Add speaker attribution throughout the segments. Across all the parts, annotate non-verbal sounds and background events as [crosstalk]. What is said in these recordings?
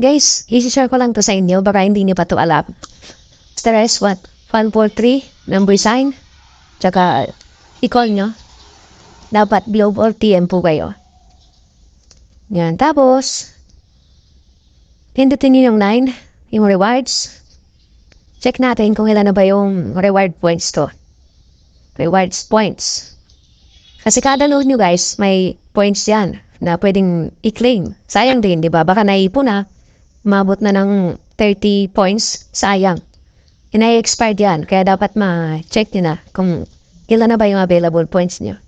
Speaker 1: Guys, isi-share ko lang to sa inyo, baka hindi niyo pa to alam. Stress, what? 143, number sign, tsaka i-call nyo. Dapat globe or TM po kayo. Yan, tapos, pindutin nyo yung 9, yung rewards. Check natin kung ilan na ba yung reward points to. Rewards points. Kasi kada load nyo guys, may points yan na pwedeng i-claim. Sayang din, di ba? Baka naipon na, umabot na ng 30 points, sayang. Ina-expired yan, kaya dapat ma-check nyo na kung ilan na ba yung available points nyo.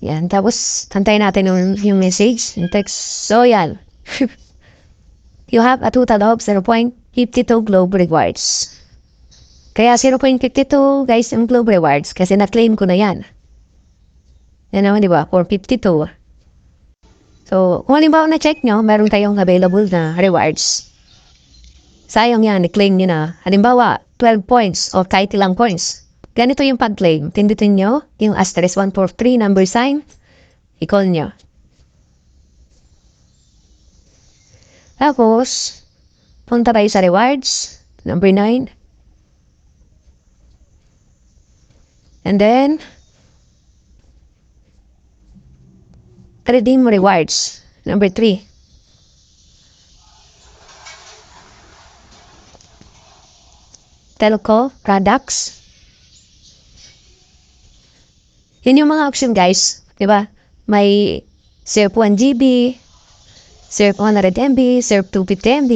Speaker 1: Yan, tapos tantayin natin yung, yung message, yung text. So, yan. [laughs] you have a total of 0.52 globe rewards. Kaya 0.52 guys yung globe rewards kasi na-claim ko na yan. Yan naman, di ba? 452. So, kung halimbawa na-check nyo, meron tayong available na rewards. Sayang yan, i-claim nyo na. Halimbawa, 12 points o kahit ilang points. Ganito yung pag-claim. Tindutin nyo yung asterisk 143 number sign. I-call nyo. Tapos, punta tayo sa rewards. Number 9. And then, redeem rewards. Number 3. Telco products. Yun yung mga option guys. Di ba? May 0.1 GB, 0.100 MB, 0.250 MB.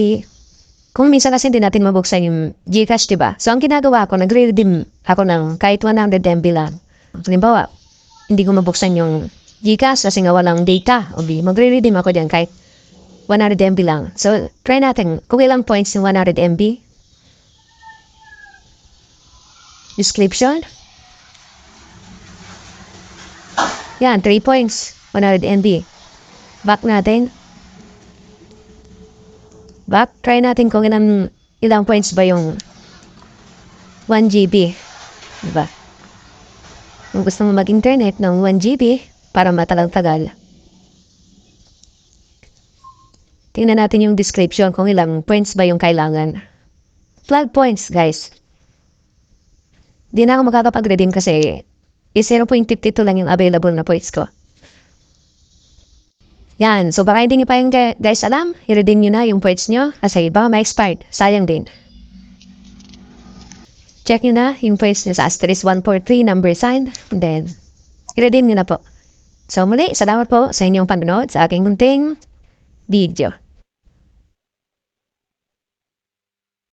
Speaker 1: Kung minsan kasi hindi natin mabuksan yung Gcash, di ba? So, ang ginagawa ko, nagre-redeem ako ng kahit 100 MB lang. Halimbawa, hindi ko mabuksan yung Gcash kasi nga walang data. Di, magre-redeem ako dyan kahit 100 MB lang. So, try natin kung ilang points yung 100 MB. Description. Yan, 3 points. 100 MB. Back natin. Back. Try natin kung ilang, ilang points ba yung 1 GB. Diba? Kung gusto mo mag-internet ng 1 GB para matalang-tagal. Tingnan natin yung description kung ilang points ba yung kailangan. Flag points, guys. Di na ako makakapag-redeem kasi is 0.52 lang yung available na points ko. Yan. So, baka hindi nyo pa yung gu- guys alam, i-redeem nyo na yung points nyo kasi baka ma-expired. Sayang din. Check nyo na yung points nyo sa asterisk 143 number sign. Then, i-redeem nyo na po. So, muli, salamat po sa inyong panonood sa aking munting video.